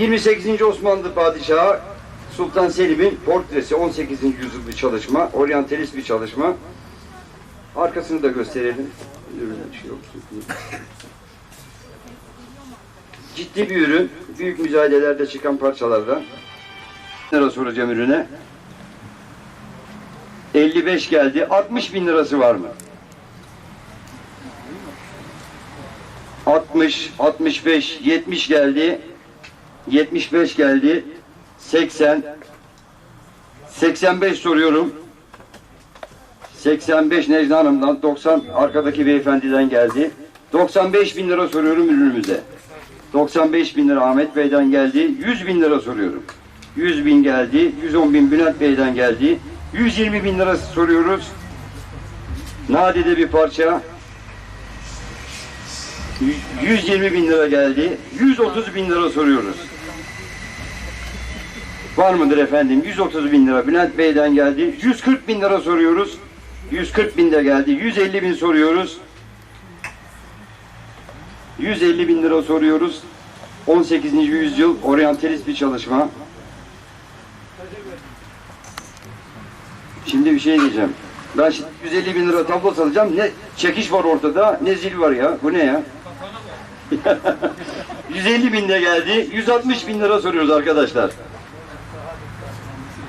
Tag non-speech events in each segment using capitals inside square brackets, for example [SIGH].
28. Osmanlı Padişahı Sultan Selim'in portresi 18. yüzyıl bir çalışma, oryantalist bir çalışma. Arkasını da gösterelim. Şey. Ciddi bir ürün. Büyük müzayedelerde çıkan parçalardan. lira soracağım ürüne. 55 geldi. 60 bin lirası var mı? 60, 65, 70 geldi. 75 geldi. 80, 85 soruyorum. 85 Necla Hanım'dan, 90 arkadaki beyefendiden geldi. 95 bin lira soruyorum ürünümüze. 95 bin lira Ahmet Bey'den geldi. 100 bin lira soruyorum. 100 bin geldi. 110 bin Bülent Bey'den geldi. 120 bin lira soruyoruz. Nadide bir parça. 120 bin lira geldi. 130 bin lira soruyoruz. Var mıdır efendim? 130 bin lira Bülent Bey'den geldi. 140 bin lira soruyoruz. 140 bin de geldi. 150 bin soruyoruz. 150 bin lira soruyoruz. 18. yüzyıl oryantalist bir çalışma. Şimdi bir şey diyeceğim. Ben şimdi 150 bin lira tablo satacağım. Ne çekiş var ortada, ne zil var ya. Bu ne ya? [LAUGHS] 150 bin de geldi. 160 bin lira soruyoruz arkadaşlar.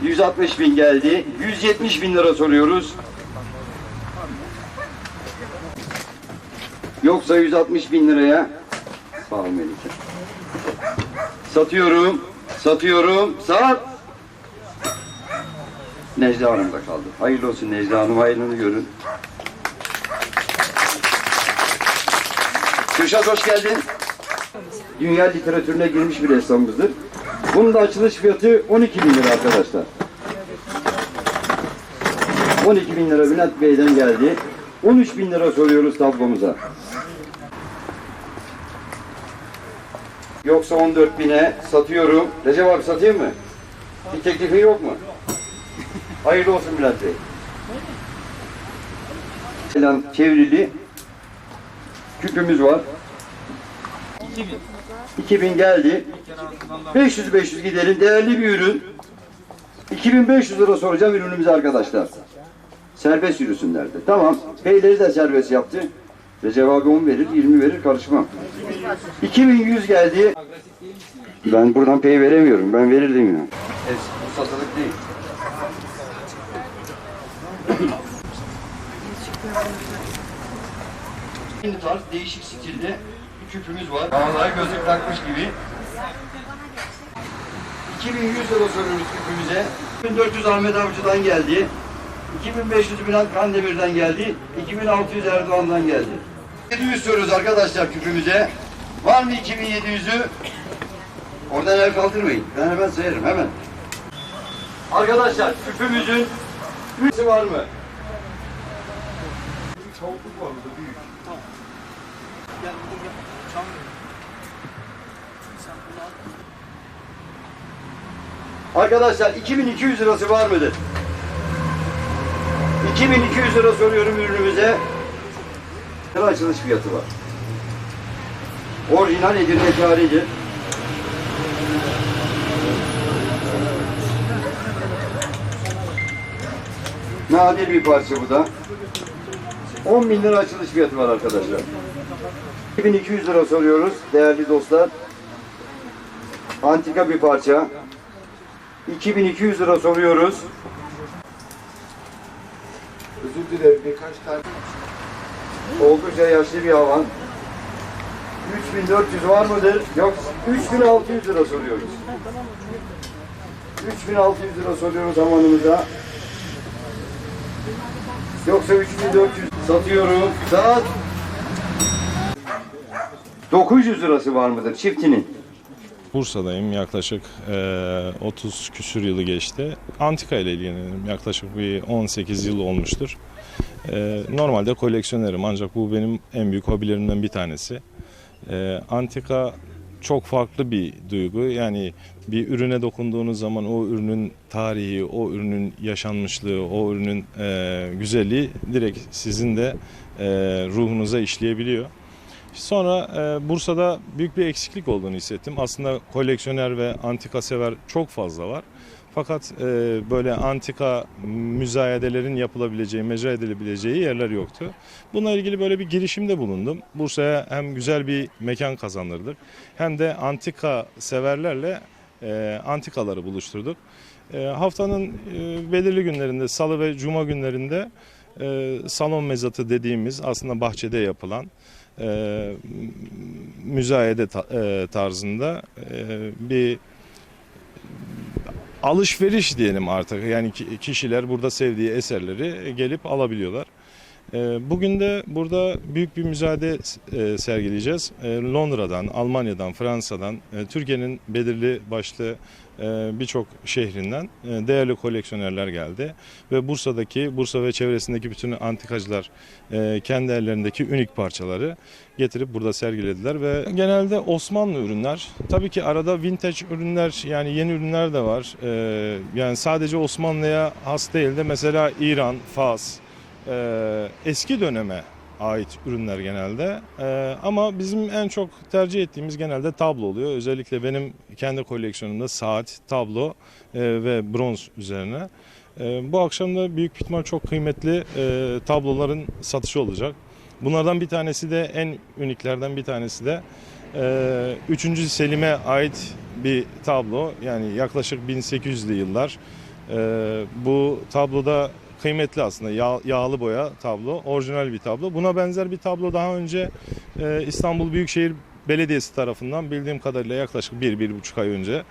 160 bin geldi. 170 bin lira soruyoruz. Yoksa 160 bin liraya sağ ol Melike. Satıyorum. Satıyorum. Sat. Necla Hanım da kaldı. Hayırlı olsun Necla Hanım. Hayırlını görün. Kürşat hoş geldin. Dünya literatürüne girmiş bir ressamımızdır. Bunun da açılış fiyatı 12 bin lira arkadaşlar. 12 bin lira Bülent Bey'den geldi. 13 bin lira soruyoruz tablomuza. Yoksa 14 bine satıyorum. Recep abi satayım mı? Bir teklifin yok mu? Hayırlı olsun Bülent Bey. Çevrili küpümüz var. 2000 geldi. 500 500 gidelim. Değerli bir ürün. 2500 lira soracağım ürünümüze arkadaşlar. Serbest yürüsünler de. Tamam. Beyleri de serbest yaptı. Recep abi 10 verir, 20 verir karışmam. 2100 geldi. Ben buradan pay veremiyorum. Ben verirdim ya. Evet, bu satılık değil. Aynı tarz değişik stilde küpümüz var. Vallahi gözlük takmış gibi. 2100 lira soruyoruz küpümüze. 1400 Ahmet Avcı'dan geldi. 2500 Bülent Kandemir'den geldi. 2600 Erdoğan'dan geldi. 700 soruyoruz arkadaşlar küpümüze. Var mı 2700'ü? Oradan el kaldırmayın. Ben hemen sayarım hemen. Arkadaşlar küpümüzün üçü var mı? Çoğunluk var burada büyük. Arkadaşlar 2200 lirası var mıdır? 2200 lira soruyorum ürünümüze. Ne açılış fiyatı var? Orijinal Edirne tarihidir. Nadir bir parça bu da. 10 bin lira açılış fiyatı var arkadaşlar. 2200 lira soruyoruz değerli dostlar. Antika bir parça. 2200 lira soruyoruz. Özür dilerim birkaç tane. Oldukça yaşlı bir havan. 3400 var mıdır? Yok. 3600 lira soruyoruz. 3600 lira soruyoruz havanımıza. Yoksa 3400 satıyorum. Sat. 900 lirası var mıdır çiftinin? Bursa'dayım yaklaşık eee, 30 küsür yılı geçti. Antika ile ilgileniyorum. Yaklaşık bir 18 yıl olmuştur. Eee, normalde koleksiyonerim ancak bu benim en büyük hobilerimden bir tanesi. Eee, antika çok farklı bir duygu. Yani bir ürüne dokunduğunuz zaman o ürünün tarihi, o ürünün yaşanmışlığı, o ürünün eee, güzelliği direkt sizin de eee, ruhunuza işleyebiliyor. Sonra e, Bursa'da büyük bir eksiklik olduğunu hissettim. Aslında koleksiyoner ve antika sever çok fazla var. Fakat e, böyle antika müzayedelerin yapılabileceği, mecra edilebileceği yerler yoktu. Bununla ilgili böyle bir girişimde bulundum. Bursa'ya hem güzel bir mekan kazandırdık hem de antika severlerle e, antikaları buluşturduk. E, haftanın e, belirli günlerinde, salı ve cuma günlerinde e, salon mezatı dediğimiz aslında bahçede yapılan e, müzayede ta- e, tarzında e, bir alışveriş diyelim artık. Yani ki- kişiler burada sevdiği eserleri gelip alabiliyorlar. E, Bugün de burada büyük bir müzayede e, sergileyeceğiz. E, Londra'dan, Almanya'dan, Fransa'dan, e, Türkiye'nin belirli başlı e, birçok şehrinden değerli koleksiyonerler geldi. Ve Bursa'daki, Bursa ve çevresindeki bütün antikacılar kendi ellerindeki unik parçaları getirip burada sergilediler ve genelde Osmanlı ürünler. Tabii ki arada vintage ürünler yani yeni ürünler de var. Yani sadece Osmanlı'ya has değil de mesela İran, Fas, e, eski döneme ait ürünler genelde. E, ama bizim en çok tercih ettiğimiz genelde tablo oluyor. Özellikle benim kendi koleksiyonumda saat, tablo e, ve bronz üzerine. E, bu akşam da büyük ihtimal çok kıymetli e, tabloların satışı olacak. Bunlardan bir tanesi de en uniklerden bir tanesi de e, 3. Selim'e ait bir tablo. Yani yaklaşık 1800'lü yıllar. E, bu tabloda kıymetli aslında yağ, yağlı boya tablo, orijinal bir tablo. Buna benzer bir tablo daha önce e, İstanbul Büyükşehir Belediyesi tarafından bildiğim kadarıyla yaklaşık 1-1,5 ay önce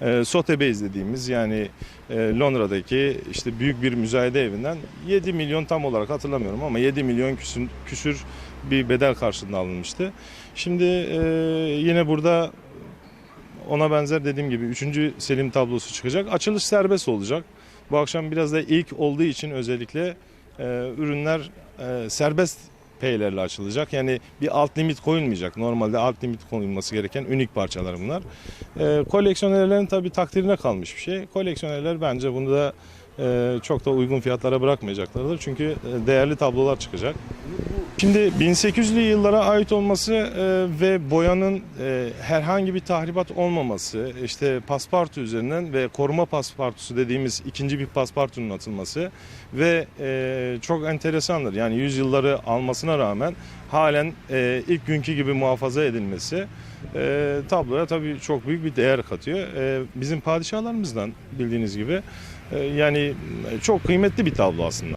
e, Sotheby's dediğimiz yani e, Londra'daki işte büyük bir müzayede evinden 7 milyon tam olarak hatırlamıyorum ama 7 milyon küsür, küsür bir bedel karşılığında alınmıştı. Şimdi e, yine burada ona benzer dediğim gibi 3. Selim tablosu çıkacak. Açılış serbest olacak. Bu akşam biraz da ilk olduğu için özellikle e, ürünler e, serbest peylerle açılacak. Yani bir alt limit koyulmayacak. Normalde alt limit konulması gereken unik parçalar bunlar. E, koleksiyonerlerin tabii takdirine kalmış bir şey. Koleksiyonerler bence bunu da e, çok da uygun fiyatlara bırakmayacaklardır. Çünkü e, değerli tablolar çıkacak. Şimdi 1800'lü yıllara ait olması e, ve boyanın e, herhangi bir tahribat olmaması, işte paspartu üzerinden ve koruma paspartusu dediğimiz ikinci bir paspartunun atılması ve e, çok enteresandır. Yani yüzyılları almasına rağmen halen ilk günkü gibi muhafaza edilmesi tabloya tabii çok büyük bir değer katıyor. Bizim padişahlarımızdan bildiğiniz gibi yani çok kıymetli bir tablo aslında.